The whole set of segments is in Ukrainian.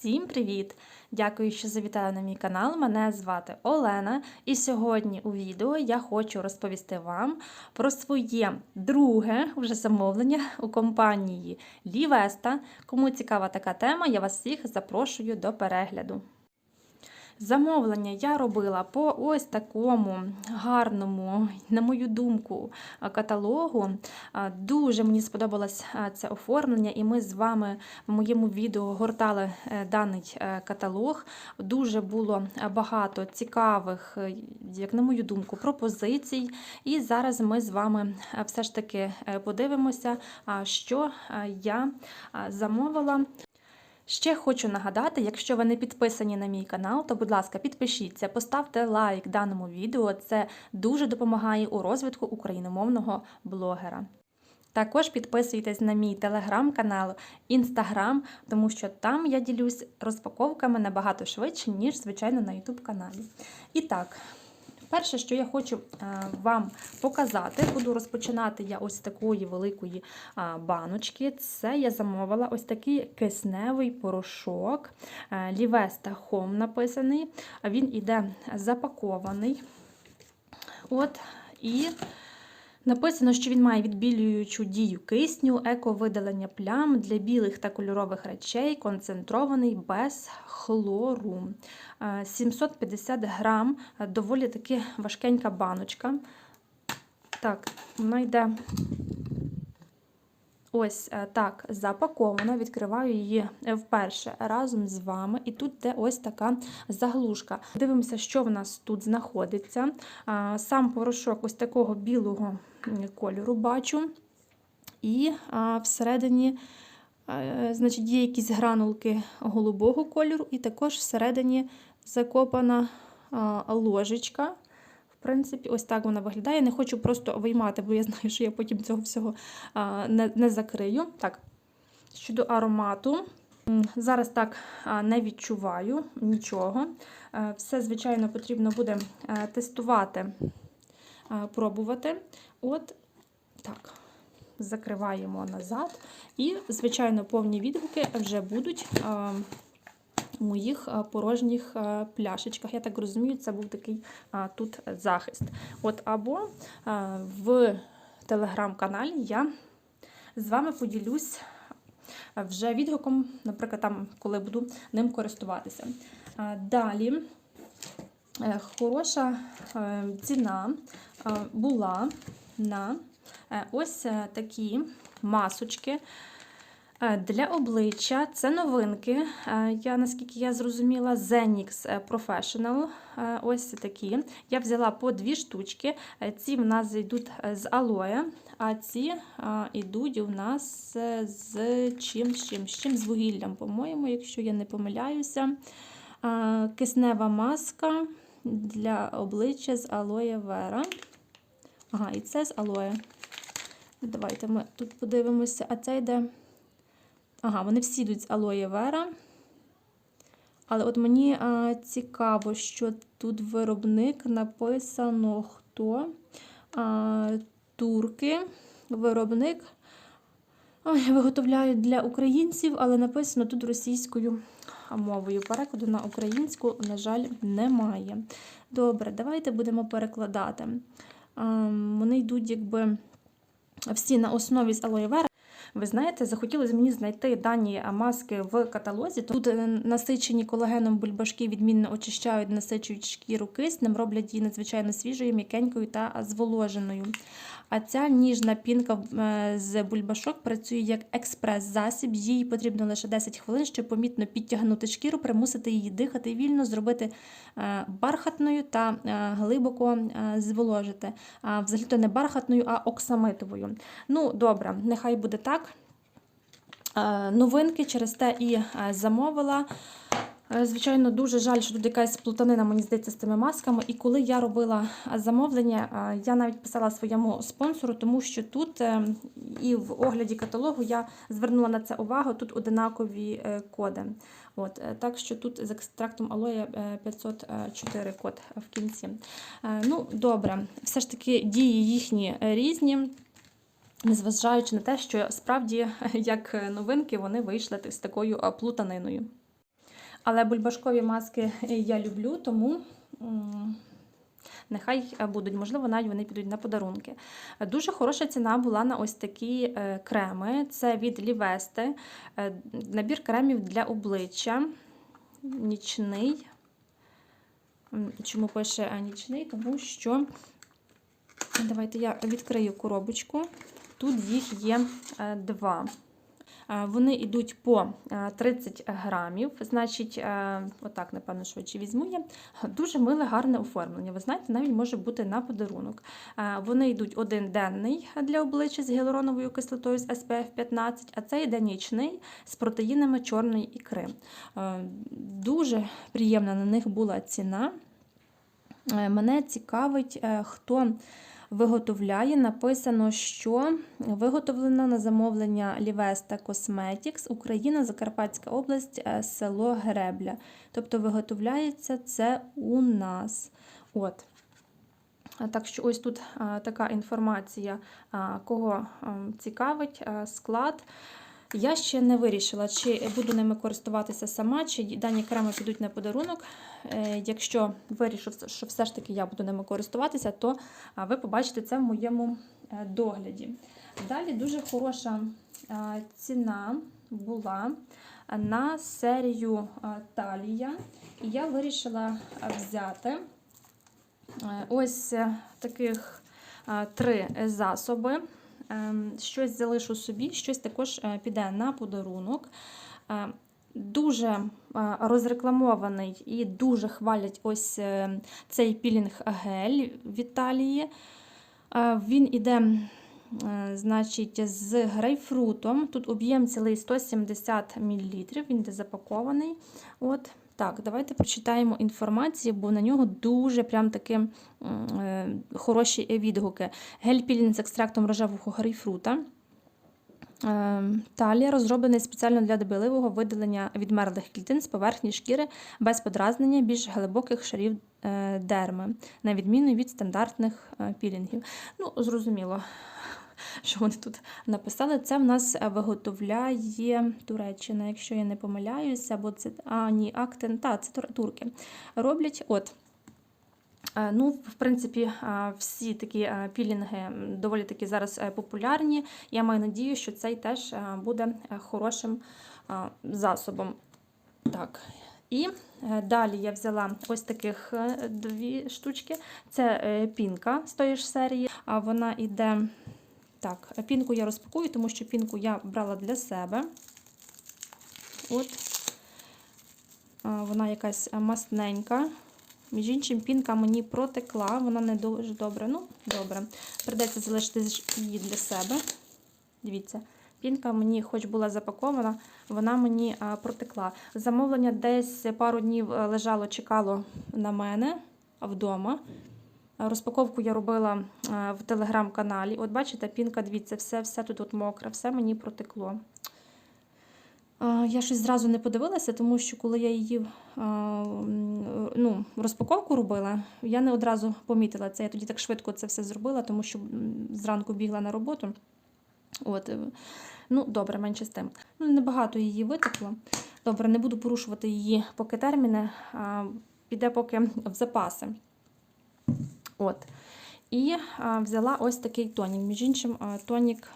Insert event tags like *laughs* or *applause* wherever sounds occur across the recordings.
Всім привіт! Дякую, що завітали на мій канал. Мене звати Олена, і сьогодні у відео я хочу розповісти вам про своє друге вже замовлення у компанії Лівеста. Кому цікава така тема, я вас всіх запрошую до перегляду. Замовлення я робила по ось такому гарному, на мою думку, каталогу. Дуже мені сподобалось це оформлення, і ми з вами в моєму відео гортали е, даний е, каталог. Дуже було багато цікавих, е, як на мою думку, пропозицій. І зараз ми з вами все ж таки подивимося, що я замовила. Ще хочу нагадати, якщо ви не підписані на мій канал, то, будь ласка, підпишіться, поставте лайк даному відео. Це дуже допомагає у розвитку україномовного блогера. Також підписуйтесь на мій телеграм-канал, інстаграм, тому що там я ділюсь розпаковками набагато швидше, ніж, звичайно, на YouTube каналі. І так. Перше, що я хочу вам показати, буду розпочинати я ось такої великої баночки. Це я замовила ось такий кисневий порошок. Лівеста Home написаний. Він іде запакований. От, і Написано, що він має відбілюючу дію кисню, ековидалення плям для білих та кольорових речей, концентрований без хлору. 750 грам, доволі таки важкенька баночка. Так, вона йде ось е, так запакована. Відкриваю її вперше разом з вами. І тут йде ось така заглушка. Дивимося, що в нас тут знаходиться. Сам порошок ось такого білого кольору бачу. І всередині. Значить, є якісь гранулки голубого кольору, і також всередині закопана ложечка. В принципі, ось так вона виглядає. Не хочу просто виймати, бо я знаю, що я потім цього всього не, не закрию. Так, щодо аромату. Зараз так не відчуваю нічого. Все, звичайно, потрібно буде тестувати, пробувати. От так, закриваємо назад. І, звичайно, повні відгуки вже будуть у моїх порожніх пляшечках. Я так розумію, це був такий тут захист. От Або в телеграм-каналі я з вами поділюсь вже відгуком, наприклад, там, коли буду ним користуватися. Далі е, хороша е, ціна була на е, ось такі масочки. Е, для обличчя це новинки. Е, я, наскільки я зрозуміла, Zenix Professional. Е, ось такі. Я взяла по дві штучки. Ці в нас йдуть з алоє, а ці йдуть у нас з чим, з чим, з чим з вугіллям, по-моєму, якщо я не помиляюся. Киснева маска для обличчя з алоє вера. Ага, і це з алоє. Давайте ми тут подивимося, а це йде. Ага, вони всі йдуть з алоє вера. Але от мені а, цікаво, що тут виробник написано хто. А, Турки, виробник. Ой, виготовляють для українців, але написано тут російською мовою. Перекладу на українську, на жаль, немає. Добре, давайте будемо перекладати. А, вони йдуть, якби всі на основі з алоє вера. Ви знаєте, захотілося мені знайти дані маски в каталозі. Тут е, насичені колагеном бульбашки відмінно очищають, насичують шкіру киснем, роблять її надзвичайно свіжою, м'якенькою та зволоженою. А ця ніжна пінка е, з бульбашок працює як експрес-засіб. Їй потрібно лише 10 хвилин, щоб помітно підтягнути шкіру, примусити її дихати вільно, зробити е, бархатною та глибоко зволожити. Взагалі то не бархатною, а оксамитовою. Ну, добре, нехай буде так. Е, новинки через те і е, замовила. Е, звичайно, дуже жаль, що тут якась плутанина, мені здається, з цими масками. І коли я робила замовлення, я навіть писала своєму спонсору, тому що тут і в огляді каталогу я звернула на це увагу, тут одинакові коди. От, Так що тут з екстрактом алоє 504 код в кінці. Ну, Добре, все ж таки дії їхні різні незважаючи на те, що справді, як новинки, вони вийшли з такою плутаниною. Але бульбашкові маски я люблю, тому. Нехай будуть, можливо, навіть вони підуть на подарунки. Дуже хороша ціна була на ось такі е, креми. Це від Лівести, е, набір кремів для обличчя. Нічний. Чому пише е, нічний? Тому що давайте я відкрию коробочку. Тут їх є два. Вони йдуть по е, 30 грамів. Значить, отак, напевно, швидше візьму я. Дуже миле, гарне оформлення. Ви знаєте, навіть може бути на подарунок. Вони йдуть один денний для обличчя з гіалуроновою кислотою з SPF 15, а це йде з протеїнами чорної ікри. Дуже приємна на них була ціна. Е, Мене цікавить, е, хто виготовляє. Написано, що виготовлено на замовлення Лівеста Cosmetics, Україна, Закарпатська область, е, село Гребля. Тобто виготовляється це у нас. От. Так що ось тут така інформація, кого а, цікавить а, склад. Я ще не вирішила, чи буду ними користуватися сама, чи дані креми підуть на подарунок. Е, Якщо вирішу, що все ж таки я буду ними користуватися, то ви побачите це в моєму е, догляді. Далі дуже хороша ціна була на серію Талія, і я вирішила взяти е, ось таких три засоби. Ем, Щось залишу собі, щось також е, піде на подарунок. Е, Дуже е, розрекламований і дуже хвалять ось цей пілінг-гель в Італії. Він іде, значить, з грейпфрутом. Тут об'єм цілий 170 мл, він іде запакований. От. Так, давайте прочитаємо інформацію, бо на нього дуже прям таки е, хороші відгуки. Гель-пілінг з екстрактом рожевого грейпфрута. Е, Талія розроблений спеціально для дебеливого видалення відмерлих клітин з поверхні шкіри без подразнення більш глибоких шарів е, дерми, на відміну від стандартних е, пілінгів. Ну, зрозуміло, що вони тут написали. Це в нас е, виготовляє Туреччина, якщо я не помиляюся, бо це а, ні, Актен, та, це турки. Роблять от. Е, Ну, в принципі, е, всі такі пілінги доволі таки зараз популярні. Я маю надію, що цей теж буде хорошим засобом. Так. І далі я взяла ось таких дві штучки. Це пінка з тої ж серії. А вона йде. Так, пінку я розпакую, тому що пінку я брала для себе. От. Вона якась масненька. Між іншим, пінка мені протекла, вона не дуже добре. Ну, добре. Придеться залишити її для себе. Дивіться, пінка мені, хоч була запакована, вона мені протекла. Замовлення десь пару днів е, лежало, чекало на мене вдома. Розпаковку я робила е, в телеграм-каналі. От бачите, пінка, дивіться, все, все тут от мокре, все мені протекло. Я щось зразу не подивилася, тому що коли я її ну, розпаковку робила, я не одразу помітила це. Я тоді так швидко це все зробила, тому що зранку бігла на роботу. От, е, ну, добре, менше з тим. Ну, небагато її витекло. Добре, не буду порушувати її поки терміни, піде поки в запаси. От. І а, взяла ось такий тонік. Між іншим, а, тонік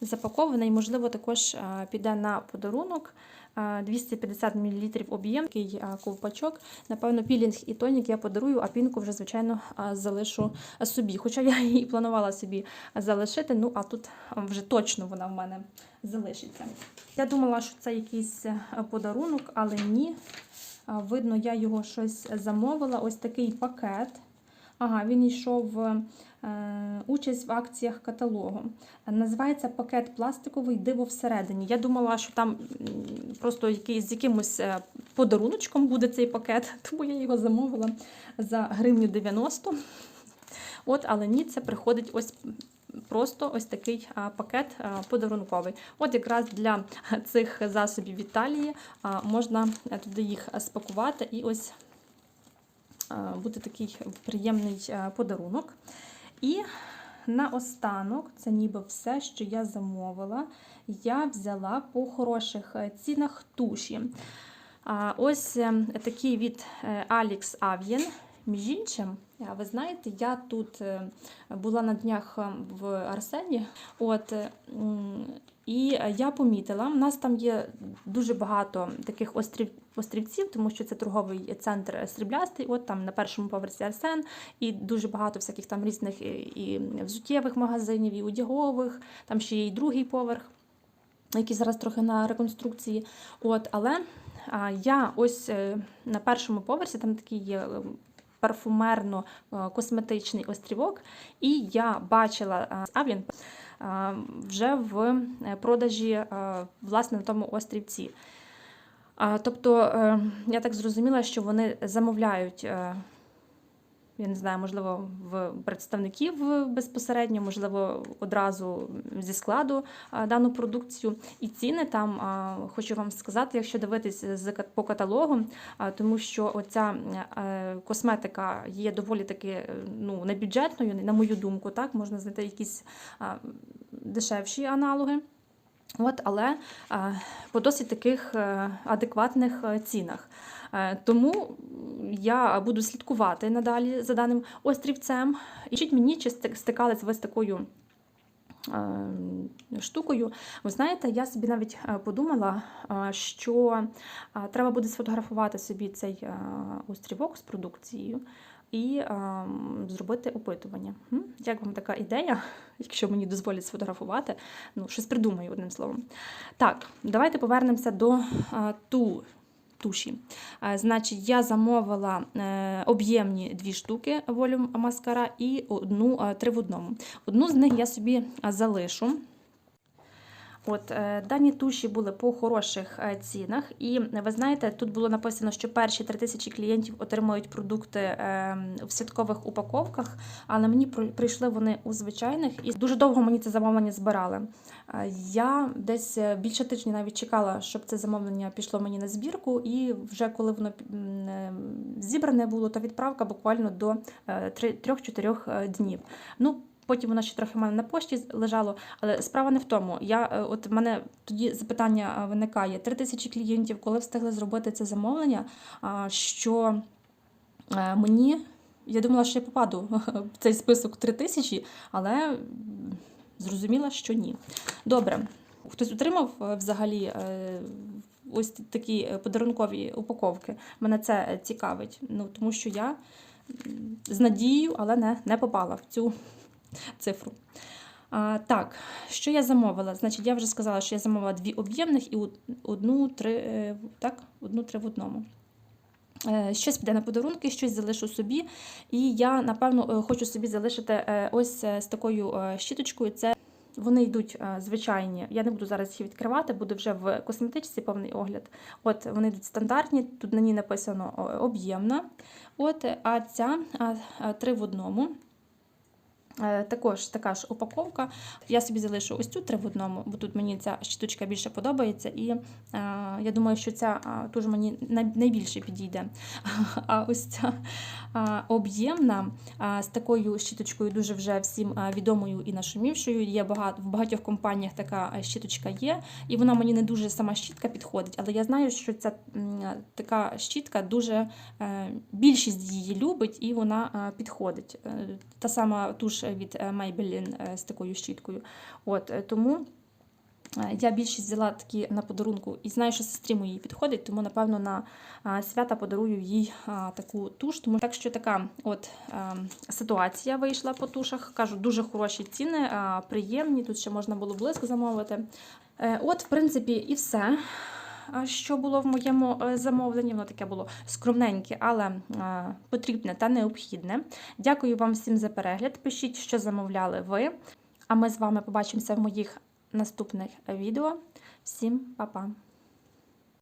запакований, можливо, також а, піде на подарунок. 250 мл об'єм, такий ковпачок. Напевно, пілінг і тонік я подарую, а пінку вже, звичайно, залишу собі. Хоча я її планувала собі залишити, ну а тут вже точно вона в мене залишиться. Я думала, що це якийсь е, подарунок, але ні. Видно, я його щось замовила. Ось такий пакет. Ага, він йшов е, участь в акціях каталогу. Називається пакет пластиковий диво всередині. Я думала, що там просто якийсь, з якимось е, подаруночком буде цей пакет, *laughs* тому я його замовила за гривню 90. От, але ні, це приходить ось просто ось такий пакет подарунковий. От якраз для цих засобів Італії а, можна е, туди їх спакувати і ось буде такий приємний подарунок. І наостанок, це ніби все, що я замовила, я взяла по хороших е, цінах туші. Ось е, такий від е, Alex Avien. Між іншим, е, ви знаєте, я тут е, була на днях е, в Арсені. От, е, і я помітила, у нас там є дуже багато таких острів, острівців, тому що це торговий центр сріблястий. От там на першому поверсі Арсен, і дуже багато всяких там різних і, і взуттєвих магазинів, і одягових, там ще є і другий поверх, який зараз трохи на реконструкції. От, але а, я ось е, на першому поверсі, там такий є. е, Парфумерно-косметичний острівок, і я бачила Авін вже в е, продажі е, власне на тому острівці. Тобто, е, я так зрозуміла, що вони замовляють, я не знаю, можливо, в представників безпосередньо, можливо, одразу зі складу дану продукцію. І ціни там, хочу вам сказати, якщо дивитись по каталогу, тому що оця косметика є доволі таки ну, небюджетною, на мою думку, так, можна знайти якісь дешевші аналоги. От, але по досить таких е, адекватних е, цінах. Е, Тому я буду слідкувати надалі за даним острівцем. І скажіть мені, чи стик- стикались ви з такою е, штукою. Ви знаєте, я собі навіть е, подумала, що треба буде сфотографувати собі цей острівок з продукцією. І зробити опитування. Як вам така ідея, *laughs* якщо мені дозволять сфотографувати? Ну, щось придумаю одним словом. Так, давайте повернемося до ту, туші. Е, Значить, я замовила е, об'ємні дві штуки волюм маскара і одну е, три в одному. Одну з них я собі залишу. От е, дані туші були по хороших е, цінах, і е, ви знаєте, тут було написано, що перші 3000 клієнтів отримують продукти е, в святкових упаковках, але мені при- прийшли вони у звичайних, і дуже довго мені це замовлення збирали. Я десь більше тижня навіть чекала, щоб це замовлення пішло мені на збірку, і вже коли воно зібране було, то відправка буквально до 3-4 днів. Ну, Потім воно ще трохи в мене на пошті лежало, але справа не в тому. Я е, от в мене тоді запитання е, виникає: три тисячі клієнтів, коли встигли зробити це замовлення, що е, мені. Я думала, що я попаду в цей список три тисячі, але зрозуміла, що ні. Добре, хтось отримав взагалі ось такі подарункові упаковки. Мене це цікавить. Ну, тому що я з надією, але не, не попала в цю цифру. А, так, що я замовила? Значить, я вже сказала, що я замовила дві об'ємних і одну три, е, так, одну три в одному. Е, Щось піде на подарунки, щось залишу собі. І я, напевно, е, хочу собі залишити ось з такою щіточкою. Це вони йдуть звичайні. Я не буду зараз їх відкривати, буде вже в косметичці повний огляд. От вони йдуть стандартні, тут на ній написано об'ємна. От, а ця три в одному. Е, Також така ж упаковка. Я собі залишу ось цю три в одному, бо тут мені ця щіточка більше подобається, і е, я думаю, що ця теж мені найбільше підійде. *laughs* А ось ця об'ємна з такою щіточкою, дуже вже всім відомою і нашумівшою. Є багато в багатьох компаніях така щіточка є, і вона мені не дуже сама щітка підходить, але я знаю, що ця така щітка дуже е, більшість її любить і вона підходить. Е, Та сама туш від е, Maybelline е, з такою щіткою. От, е, тому я більшість взяла такі на подарунку і знаю, що сестрі моїй підходить, тому, напевно, на свята подарую їй таку туш. Тому так що така от ситуація вийшла по тушах. Кажу, дуже хороші ціни, приємні. Тут ще можна було блиск замовити. От, в принципі, і все. Що було в моєму е, замовленні, воно таке було скромненьке, але е, потрібне та необхідне. Дякую вам всім за перегляд. Пишіть, що замовляли ви. А ми з вами побачимося в моїх наступних відео. Всім па-па!